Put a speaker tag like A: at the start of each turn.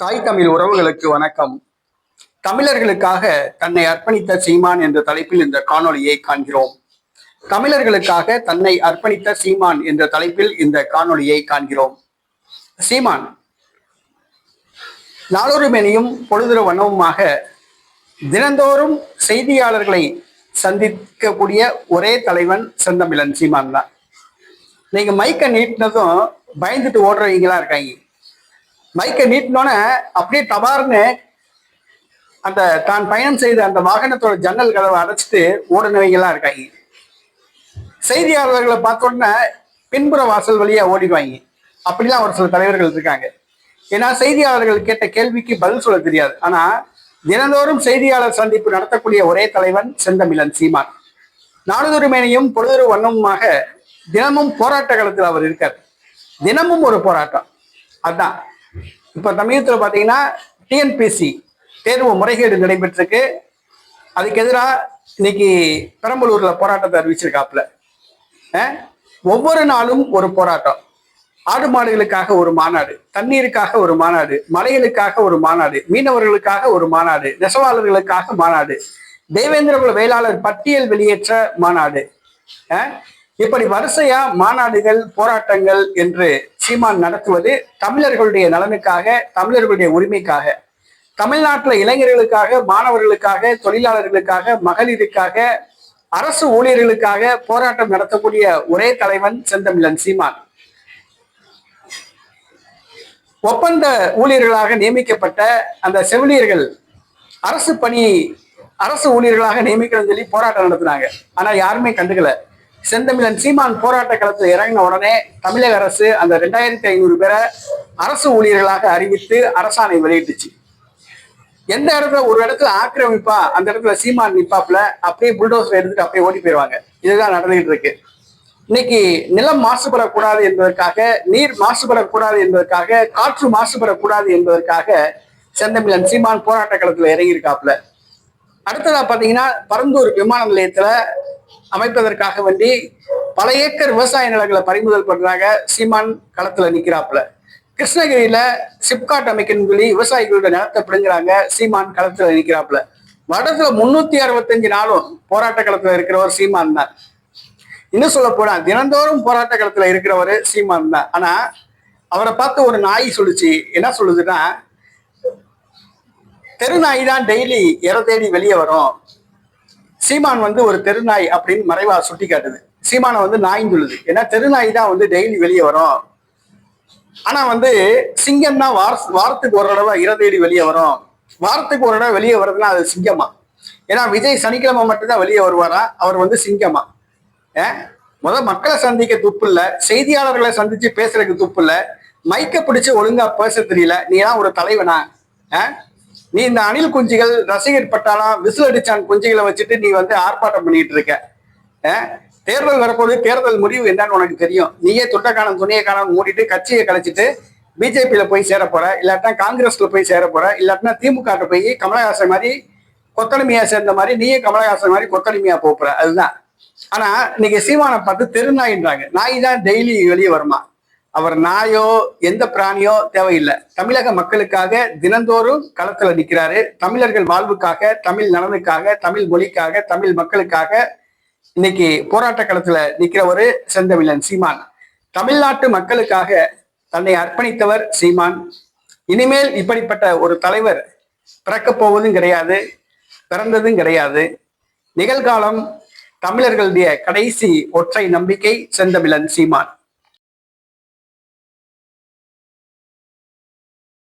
A: தாய் தமிழ் உறவுகளுக்கு வணக்கம். தமிழர்களுக்காக தன்னை அர்ப்பணித்த சீமான் என்ற தலைப்பில் இந்த காணொலியை காண்கிறோம். தமிழர்களுக்காக தன்னை அர்ப்பணித்த சீமான் என்ற தலைப்பில் இந்த காணொலியை காண்கிறோம். சீமான் நாளொரு மேனியும் பொழுதுற வண்ணமுமாக தினந்தோறும் செய்தியாளர்களை சந்திக்கக்கூடிய ஒரே தலைவன் செந்தமிழன் சீமான் தான் நீங்க மைக்கை நீட்டினதும் பயந்துட்டு ஓடுறவங்களா இருக்காங்க. மைக்கை நீட்டினோன்னே அப்படியே டபார்னு அந்த தான் பயணம் செய்த அந்த வாகனத்தோட ஜன்னல் கதவை அடைச்சிட்டு ஓடினவங்கலாம் இருக்காங்க. செய்தியாளர்களை பார்த்த உடனே பின்புற வாசல் வழியா ஓடிடுவாங்க. அப்படிலாம் ஒரு சில தலைவர்கள் இருக்காங்க. ஏன்னா செய்தியாளர்கள் கேட்ட கேள்விக்கு பதில் சொல்ல தெரியாது. ஆனா தினந்தோறும் செய்தியாளர் சந்திப்பு நடத்தக்கூடிய ஒரே தலைவன் செந்தமிழன் சீமான். நாடுதொரு மேனையும் பொழுதொரு வண்ணமுமாக தினமும் போராட்ட காலத்தில் அவர் இருக்கார். தினமும் ஒரு போராட்டம். அதான். இப்போ தமிழகத்தில் பார்த்தீங்கன்னா டிஎன்பிசி தேர்வு முறைகேடு நடைபெற்றிருக்கு. அதுக்கு எதிராக இன்னைக்கு பெரம்பலூரில் போராட்டத்தை அறிவிச்சிருக்காப்புல. ஒவ்வொரு நாளும் ஒரு போராட்டம். ஆடு மாடுகளுக்காக ஒரு மாநாடு தண்ணீருக்காக ஒரு மாநாடு மலைகளுக்காக ஒரு மாநாடு மீனவர்களுக்காக ஒரு மாநாடு நெசவாளர்களுக்காக மாநாடு தேவேந்திரகுல வேளாளர் பட்டியல் வெளியேற்ற மாநாடு. இப்படி வரிசையா மாநாடுகள் போராட்டங்கள் என்று சீமான் நடத்துவது தமிழர்களுடைய நலனுக்காக தமிழர்களுடைய உரிமைக்காக. தமிழ்நாட்டில் இளைஞர்களுக்காக மாணவர்களுக்காக தொழிலாளர்களுக்காக மகளிருக்காக அரசு ஊழியர்களுக்காக போராட்டம் நடத்தக்கூடிய ஒரே தலைவன் செந்தமிழன் சீமான். ஒப்பந்த ஊழியர்களாக நியமிக்கப்பட்ட அந்த செவிலியர்கள் அரசு பணி அரசு ஊழியர்களாக நியமிக்கணும்னு சொல்லி போராட்டம் நடத்தினாங்க. ஆனா யாருமே கண்டுக்கல. செந்தமிழன் சீமான் போராட்ட களத்தில் இறங்கின உடனே தமிழக அரசு அந்த ரெண்டாயிரத்தி ஐநூறு பேரை அரசு ஊழியர்களாக அறிவித்து அரசாணை வெளியிட்டுச்சு. எந்த இடத்துல ஒரு இடத்துல ஆக்கிரமிப்பா அந்த இடத்துல சீமான் நிப்பாப்புல அப்படியே புல்டோசர் எடுத்துட்டு அப்படியே ஓடி போயிடுவாங்க இதுதான் நடந்துகிட்டு இருக்கு. இன்னைக்கு நிலம் மாசுபடக்கூடாது என்பதற்காக நீர் மாசுபடக்கூடாது என்பதற்காக காற்று மாசுபடக்கூடாது என்பதற்காக செந்தமிழன் சீமான் போராட்ட களத்துல இறங்கியிருக்காப்புல. அடுத்ததா பாத்தீங்கன்னா பரந்தூர் விமான நிலையத்துல அமைப்பதற்காக வேண்டி பல ஏக்கர் விவசாய நிலங்களை பறிமுதல் பண்றாங்க. சீமான் களத்துல நிக்கிறாப்புல. கிருஷ்ணகிரியில சிப்காட் அமைக்கணும் சொல்லி விவசாயிகளோட நிலத்தை பிடுங்குறாங்க. சீமான் களத்துல நிக்கிறாப்புல. வடத்துல முன்னூத்தி அறுபத்தஞ்சு நாளும் போராட்ட களத்துல இருக்கிறவர் சீமான் தான். இன்னும் சொல்ல போனா தினந்தோறும் போராட்ட களத்துல இருக்கிறவர் சீமான் தான். ஆனா அவரை பார்த்து ஒரு நாய் சொல்லுச்சு. என்ன சொல்லுதுன்னா தெருநாய் தான் டெய்லி இற தேடி வெளியே வரும். சீமான் வந்து ஒரு தெருநாய் அப்படின்னு மறைவா சுட்டி காட்டுது சீமானை வந்து நாயின்னு சொல்லுது ஏன்னா தெருநாய் தான் வந்து டெய்லி வெளியே வரும். ஆனா வந்து சிங்கம் தான் வார வாரத்துக்கு ஒரு தடவை இரதேடி வெளியே வரும். வாரத்துக்கு ஒரு தடவை வெளியே வர்றதுன்னா அது சிங்கமா? ஏன்னா விஜய் சனிக்கிழமை மட்டும்தான் வெளியே வருவாரா? அவர் வந்து சிங்கமா? ஏன் முதல் மக்களை சந்திக்க துப்பு இல்ல. செய்தியாளர்களை சந்திச்சு பேசுறதுக்கு துப்பு இல்ல. மைக்க பிடிச்சு ஒழுங்கா பேச தெரியல. நீ தான் ஒரு தலைவனா? ஆ? நீ இந்த அணில் குஞ்சுகள் ரசிகர் பட்டாளம் விசில் அடிச்சான் குஞ்சுகளை வச்சுட்டு நீ வந்து ஆர்ப்பாட்டம் பண்ணிட்டு இருக்க. தேர்தல் வரப்போது தேர்தல் முடிவு என்னன்னு உனக்கு தெரியும். நீயே தொட்டக்கானம் துணியை காணம் மூடிட்டு கட்சியை கலைச்சிட்டு பிஜேபியில போய் சேர போற இல்லாட்டினா காங்கிரஸ்ல போய் சேர போற இல்லாட்டினா திமுக போய் கமலஹாசன் மாதிரி கொத்தடிமையா சேர்ந்த மாதிரி நீயே கமலஹாசன் மாதிரி கொத்தடிமையா போப் போற. அதுதான். ஆனா இன்னைக்கு சீமானை பார்த்து தெருநாயின்றாங்க. நாய் தான் டெய்லி வெளியே வருமா? அவர் நாயோ எந்த பிராணியோ தேவையில்லை. தமிழக மக்களுக்காக தினந்தோறும் களத்தில் நிற்கிறாரு தமிழர்கள் வாழ்வுக்காக தமிழ் நலனுக்காக தமிழ் மொழிக்காக தமிழ் மக்களுக்காக இன்னைக்கு போராட்ட களத்துல நிற்கிறவர் செந்தமிழன் சீமான். தமிழ்நாட்டு மக்களுக்காக தன்னை அர்ப்பணித்தவர் சீமான். இனிமேல் இப்படிப்பட்ட ஒரு தலைவர் பிறக்கப் போவதும் கிடையாது பிறந்ததும் கிடையாது. நிகழ்காலம் தமிழர்களுடைய கடைசி ஒற்றை நம்பிக்கை செந்தமிழன் சீமான்.